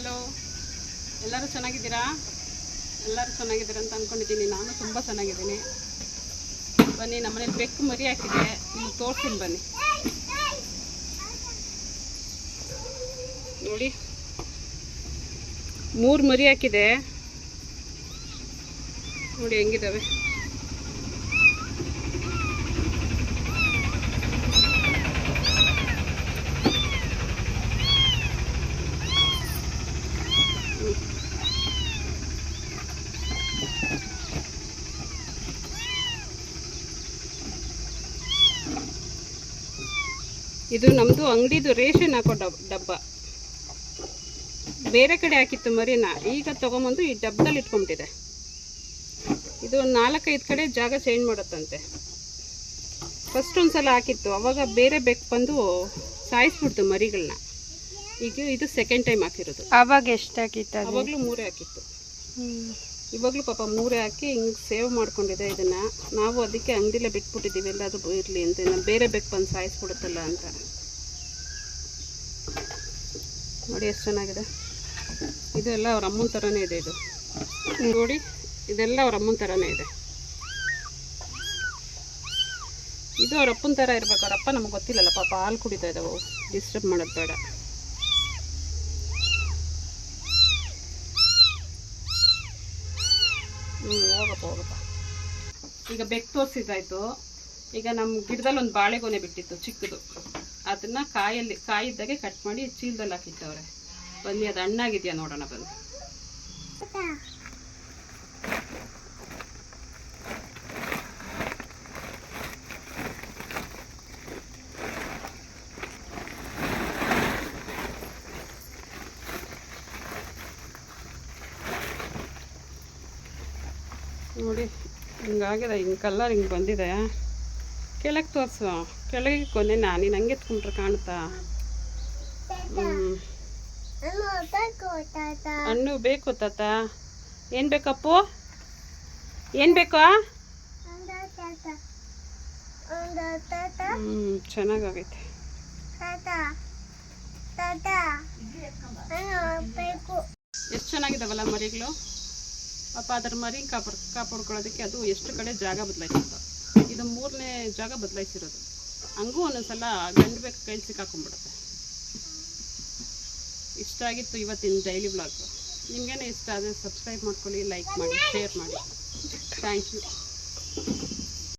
Hello. ಎಲ್ಲರೂ ಚೆನ್ನಾಗಿದ್ದೀರಾ? ಎಲ್ಲರೂ ಚೆನ್ನಾಗಿದ್ದೀರಾ ಅಂತ ಅಂದ್ಕೊಂಡಿದ್ದೀನಿ ನಾನು ತುಂಬ ಚೆನ್ನಾಗಿದ್ದೀನಿ. ಬನ್ನಿ, ನಮ್ಮನೇಲಿ ಬೆಕ್ಕು ಮರಿ ಹಾಕಿದೆ. ನಿಮ್ಗೆ ತೋರಿಸ್ತೀನಿ ಬನ್ನಿ. ನೋಡಿ. ಮೂರು ಮರಿ ಹಾಕಿದೆ. ನೋಡಿ, ಹೆಂಗಿದ್ದಾವೆ? ಇದು ನಮ್ಮದು ಅಂಗಡಿದು ರೇಷನ್ ಹಾಕೋ ಡಬ್ ಡಬ್ಬ. ಬೇರೆ ಕಡೆ ಹಾಕಿತ್ತು ಮರಿನ ಈಗ ತೊಗೊಂಬಂದು ಈ ಡಬ್ಬದಲ್ಲಿ ಇಟ್ಕೊಂಬಿಟ್ಟಿದೆ. ಇದು ಒಂದು ನಾಲ್ಕೈದು ಕಡೆ ಜಾಗ ಚೇಂಜ್ ಮಾಡುತ್ತಂತೆ. ಫಸ್ಟ್ ಒಂದು ಸಲ ಹಾಕಿತ್ತು ಅವಾಗ ಬೇರೆ ಬೆಕ್ಕು ಬಂದು ಸಾಯಿಸ್ಬಿಡ್ತು ಮರಿಗಳನ್ನ ಈಗ ಇದು ಸೆಕೆಂಡ್ ಟೈಮ್ ಹಾಕಿರೋದು. ಅವಾಗ ಎಷ್ಟು ಹಾಕಿತ್ತು ಅವಾಗಲೂ ಮೂರೇ ಹಾಕಿತ್ತು. ಇವಾಗಲೂ ಪಾಪ ಮೂರೇ ಹಾಕಿ ಹಿಂಗೆ ಸೇವ್ ಮಾಡ್ಕೊಂಡಿದೆ ಇದನ್ನು. ನಾವು ಅದಕ್ಕೆ ಅಂಗಡಿಲೇ ಬಿಟ್ಬಿಟ್ಟಿದ್ದೀವಿ, ಎಲ್ಲಾದರೂ ಇರಲಿ ಅಂತ. ನಾನು ಬೇರೆ ಬೇಕು ಬಂದು ಸಾಯಿಸ್ಬಿಡುತ್ತಲ್ಲ ಅಂತ. ನೋಡಿ ಎಷ್ಟು ಚೆನ್ನಾಗಿದೆ. ಇದೆಲ್ಲ ಅವ್ರ ಅಮ್ಮನ ಥರನೇ ಇದೆ ಇದು. ನೋಡಿ, ಇದೆಲ್ಲ ಅವ್ರ ಅಮ್ಮನ ಥರನೇ ಇದೆ. ಇದು ಅವ್ರ ಅಪ್ಪನ ಥರ ಇರಬೇಕು. ಅವ್ರ ಅಪ್ಪ ನಮ್ಗೆ ಗೊತ್ತಿಲ್ಲಲ್ಲ, ಪಾಪ ಹಾಲು ಕುಡಿತಾ ಇದ್ದಾವೆ. ಡಿಸ್ಟರ್ಬ್ ಮಾಡೋದು ಬೇಡ. ಹೋಗಪ್ಪ ಈಗ ಬೆಕ್ಕು ತೋರಿಸಿದ್ದಾಯ್ತು. ಈಗ ನಮ್ಮ ಗಿಡದಲ್ಲಿ ಒಂದು ಬಾಳೆಗೊನೆ ಬಿಟ್ಟಿತ್ತು, ಚಿಕ್ಕದು. ಅದನ್ನ ಕಾಯಲ್ಲಿ, ಕಾಯಿದ್ದಾಗೆ ಕಟ್ ಮಾಡಿ ಚೀಲದಲ್ಲಿ ಹಾಕಿಟ್ಟವ್ರೆ. ಬನ್ನಿ, ಅದು ಹಣ್ಣಾಗಿದೆಯಾ ನೋಡೋಣ ಬನ್ನಿ ನೋಡಿ ಹಿಂಗಾಗಿದೆ ಹಿಂಗೆ ಕಲ್ಲರ್ ಹಿಂಗೆ ಬಂದಿದೆ. ಕೆಳಗೆ ತೋರಿಸು. ಕೆಳಗೆ ಕೊನೆ ನಾನು. ಹಂಗೆ ಎತ್ಕೊಂಡ್ರೆ ಕಾಣುತ್ತಾ? ಹ್ಞೂ ಹಣ್ಣು ಬೇಕು ತಾತ. ಏನು ಬೇಕಪ್ಪು ಏನು ಬೇಕಾ? ಹ್ಞೂ ಚೆನ್ನಾಗಾಗೈತೆ. ಎಷ್ಟು ಚೆನ್ನಾಗಿದಾವಲ್ಲ ಮರಿಗಳು? ಪಾಪ ಅದ್ರ ಮರಿ ಕಾಪಾಡ್, ಕಾಪಾಡ್ಕೊಳ್ಳೋದಕ್ಕೆ ಅದು ಎಷ್ಟು ಕಡೆ ಜಾಗ ಬದಲಾಯಿಸಿತ್ತು ಇದು ಮೂರನೇ ಜಾಗ ಬದಲಾಯಿಸಿರೋದು. ಹಂಗೂ ಒಂದೊಂದ್ಸಲ ಗಂಡು ಬೇಕು ಕೈ ಸಿಕ್ಕಾಕೊಂಡ್ಬಿಡುತ್ತೆ. ಇಷ್ಟ ಆಗಿತ್ತು ಇವತ್ತಿನ ಡೈಲಿ ಬ್ಲಾಗ್ ನಿಮಗೇನೆ ಇಷ್ಟ ಆದರೆ ಸಬ್ಸ್ಕ್ರೈಬ್ ಮಾಡ್ಕೊಳ್ಳಿ ಲೈಕ್ ಮಾಡಿ ಶೇರ್ ಮಾಡಿ. Thank you